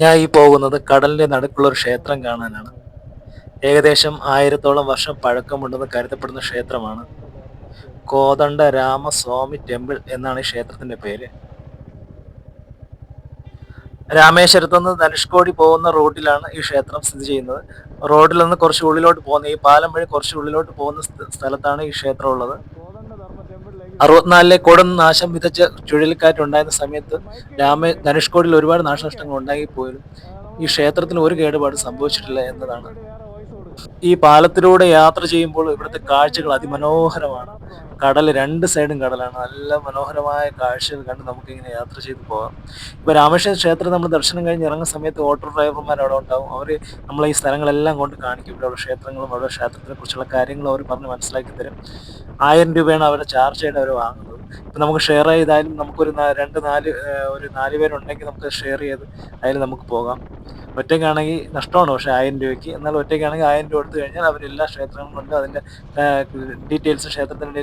ഞാൻ ഈ പോകുന്നത് കടലിന്റെ നടുക്കുള്ള ഒരു ക്ഷേത്രം കാണാനാണ്. ഏകദേശം ആയിരത്തോളം വർഷം പഴക്കമുണ്ടെന്ന് കരുതപ്പെടുന്ന ക്ഷേത്രമാണ്. കോതണ്ട രാമസ്വാമി ടെമ്പിൾ എന്നാണ് ഈ ക്ഷേത്രത്തിന്റെ പേര്. രാമേശ്വരത്തു നിന്ന് ധനുഷ്കോടി പോകുന്ന റൂട്ടിലാണ് ഈ ക്ഷേത്രം സ്ഥിതി ചെയ്യുന്നത്. റോഡിൽ നിന്ന് കുറച്ച് ഉള്ളിലോട്ട് പോകുന്ന ഈ പാലം വഴി കുറച്ച് ഉള്ളിലോട്ട് പോകുന്ന സ്ഥലത്താണ് ഈ ക്ഷേത്രം ഉള്ളത്. അറുപത്തിനാലിലെ കൊടും നാശം വിതച്ച ചുഴലിക്കാറ്റ് ഉണ്ടായിരുന്ന സമയത്ത് രാമ ധനുഷ്കോടിയിൽ ഒരുപാട് നാശനഷ്ടങ്ങൾ ഉണ്ടായി പോലും ഈ ക്ഷേത്രത്തിന് ഒരു കേടുപാട് സംഭവിച്ചിട്ടില്ല എന്നതാണ്. ഈ പാലത്തിലൂടെ യാത്ര ചെയ്യുമ്പോൾ ഇവിടുത്തെ കാഴ്ചകൾ അതിമനോഹരമാണ്. കടൽ രണ്ട് സൈഡും കടലാണ്. നല്ല മനോഹരമായ കാഴ്ചകൾ കണ്ട് നമുക്ക് ഇങ്ങനെ യാത്ര ചെയ്ത് പോകാം. ഇപ്പൊ രാമേശ്വരം ക്ഷേത്രം നമ്മൾ ദർശനം കഴിഞ്ഞ് ഇറങ്ങുന്ന സമയത്ത് ഓട്ടോ ഡ്രൈവർമാർ അവിടെ ഉണ്ടാവും. അവർ നമ്മളെ ഈ സ്ഥലങ്ങളെല്ലാം കൊണ്ട് കാണിക്കും. ഇവിടെയുള്ള ക്ഷേത്രങ്ങളും അവിടെ ക്ഷേത്രത്തിനെ കുറിച്ചുള്ള കാര്യങ്ങളും അവർ പറഞ്ഞ് മനസ്സിലാക്കി തരും. ആയിരം രൂപയാണ് അവരുടെ ചാർജ് ആയിട്ട് അവർ വാങ്ങുന്നത്. ഇപ്പം നമുക്ക് ഷെയർ ചെയ്താലും നമുക്കൊരു രണ്ട് നാല് ഒരു നാല് പേരുണ്ടെങ്കിൽ നമുക്ക് ഷെയർ ചെയ്ത് അതിൽ നമുക്ക് പോകാം. ഒറ്റയ്ക്കാണെങ്കിൽ നഷ്ടമാണ് പക്ഷേ ആയിരം രൂപയ്ക്ക്. എന്നാൽ ഒറ്റയ്ക്കാണെങ്കിൽ ആയിരം രൂപ എടുത്തു കഴിഞ്ഞാൽ ക്ഷേത്രങ്ങളും കൊണ്ട് അതിന്റെ ഡീറ്റെയിൽസ് ക്ഷേത്രത്തിന്റെ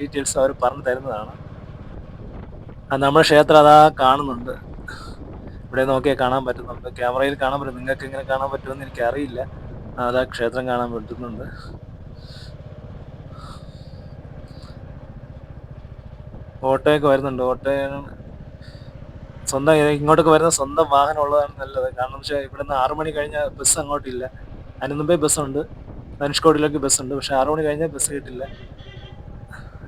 ഡീറ്റെയിൽസ് അവർ പറഞ്ഞു തരുന്നതാണ്. നമ്മുടെ ക്ഷേത്രം അതാ കാണുന്നുണ്ട്. ഇവിടെ നോക്കിയാൽ കാണാൻ പറ്റുന്നുണ്ട്. ക്യാമറയിൽ കാണാൻ പറ്റും. നിങ്ങൾക്ക് എങ്ങനെ കാണാൻ പറ്റുമെന്ന് എനിക്ക് അറിയില്ല അതാ ക്ഷേത്രം കാണാൻ പറ്റുന്നുണ്ട്. ഓട്ടോയൊക്കെ വരുന്നുണ്ട്. ഓട്ടോ സ്വന്തം ഇങ്ങോട്ടൊക്കെ വരുന്ന സ്വന്തം വാഹനം ഉള്ളതാണ് നല്ലത്. കാരണം വെച്ചാൽ ഇവിടുന്ന് ആറു മണി കഴിഞ്ഞാൽ ബസ് അങ്ങോട്ടില്ല. അതിന് മുമ്പേ ബസ്സുണ്ട്. ധനുഷ്കോടിയിലേക്ക് ബസ്സുണ്ട്. പക്ഷെ ആറു മണി കഴിഞ്ഞാൽ ബസ് കിട്ടില്ല.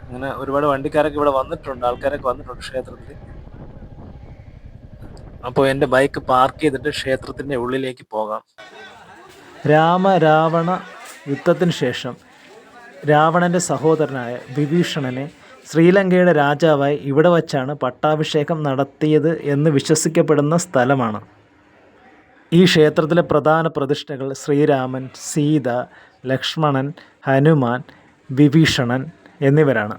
അങ്ങനെ ഒരുപാട് വണ്ടിക്കാരൊക്കെ ഇവിടെ വന്നിട്ടുണ്ട്. ആൾക്കാരൊക്കെ വന്നിട്ടുണ്ട് ക്ഷേത്രത്തിൽ അപ്പോൾ എന്റെ ബൈക്ക് പാർക്ക് ചെയ്തിട്ട് ക്ഷേത്രത്തിന്റെ ഉള്ളിലേക്ക് പോകാം. രാമ രാവണ യുദ്ധത്തിന് ശേഷം രാവണന്റെ സഹോദരനായ വിഭീഷണനെ ശ്രീലങ്കയുടെ രാജാവായി ഇവിടെ വച്ചാണ് പട്ടാഭിഷേകം നടത്തിയത് എന്ന് വിശ്വസിക്കപ്പെടുന്ന സ്ഥലമാണ്. ഈ ക്ഷേത്രത്തിലെ പ്രധാന പ്രതിഷ്ഠകൾ ശ്രീരാമൻ സീത ലക്ഷ്മണൻ ഹനുമാൻ വിഭീഷണൻ എന്നിവരാണ്.